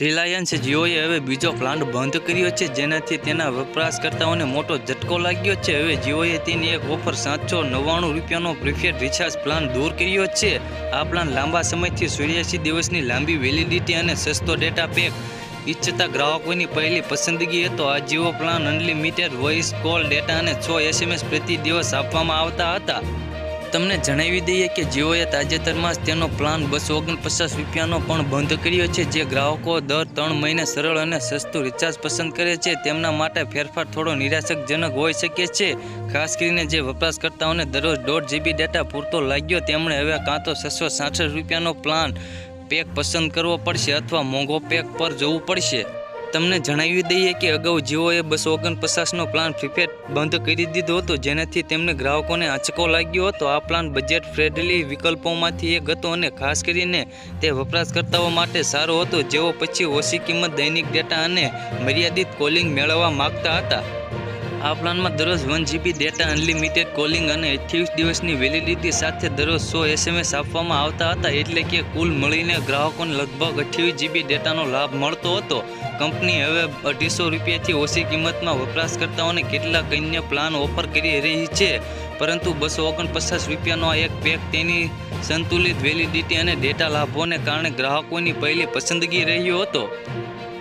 Reliance GOA હવે બીજો plant બંધ કર્યો છે, જેનાથી તેના વપરાશકર્તાઓને મોટો ઝટકો લાગ્યો છે. હવે જીઓએ તેની એક ઓફર સાતસો નવ્વાણું રૂપિયાનો પ્રીફેડ રિચાર્જ પ્લાન દૂર કર્યો છે. આ પ્લાન લાંબા સમયથી સૂર્યાસી દિવસની લાંબી વેલિડિટી અને સસ્તો ડેટા પેક ઈચ્છતા ગ્રાહકોની પહેલી પસંદગી હતો. આ Jio plan unlimited voice call data અને છ એસએમએસ પ્રતિ દિવસ આપવામાં આવતા હતા. તમને જણાવી દઈએ કે જીઓએ તાજેતરમાં જ તેનો પ્લાન બસો ઓગણપચાસ રૂપિયાનો પણ બંધ કર્યો છે, જે ગ્રાહકો દર ત્રણ મહિને સરળ અને સસ્તું રિચાર્જ પસંદ કરે છે, તેમના માટે ફેરફાર થોડો નિરાશકજનક હોઈ શકે છે. ખાસ કરીને જે વપરાશકર્તાઓને દરરોજ દોઢ જીબી ડેટા પૂરતો લાગ્યો, તેમણે હવે કાં તો છસો સાસઠ રૂપિયાનો પ્લાન પેક પસંદ કરવો પડશે અથવા મોંઘો પેક પર જવું પડશે. તમને જણાવી દઈએ કે અગાઉ જીઓએ બસો ઓગણપચાસનો પ્લાન પ્રીપેડ બંધ કરી દીધો હતો, જેનાથી તેમને ગ્રાહકોને આંચકો લાગ્યો હતો. આ પ્લાન બજેટ ફ્રેન્ડલી વિકલ્પોમાંથી એક હતો અને ખાસ કરીને તે વપરાશકર્તાઓ માટે સારો હતો. જેઓ પછી ઓછી કિંમત દૈનિક ડેટા અને મર્યાદિત કોલિંગ મેળવવા માગતા હતા. આ પ્લાનમાં દરરોજ one GB data unlimited calling અને અઠ્યાવીસ દિવસની વેલિડિટી સાથે દરરોજ સો એસએમએસ આપવામાં આવતા હતા. એટલે કે કુલ મળીને ગ્રાહકોને લગભગ અઠ્યાવીસ જીબી ડેટાનો લાભ મળતો હતો. કંપની હવે અઢીસો રૂપિયાથી ઓછી કિંમતમાં વપરાશકર્તાઓને કેટલાક અન્ય પ્લાન ઓફર કરી રહી છે. પરંતુ બસો ઓગણપચાસ રૂપિયાનો એક પેક તેની સંતુલિત વેલિડિટી અને ડેટા લાભોને કારણે ગ્રાહકોની પહેલી પસંદગી રહ્યો હતો.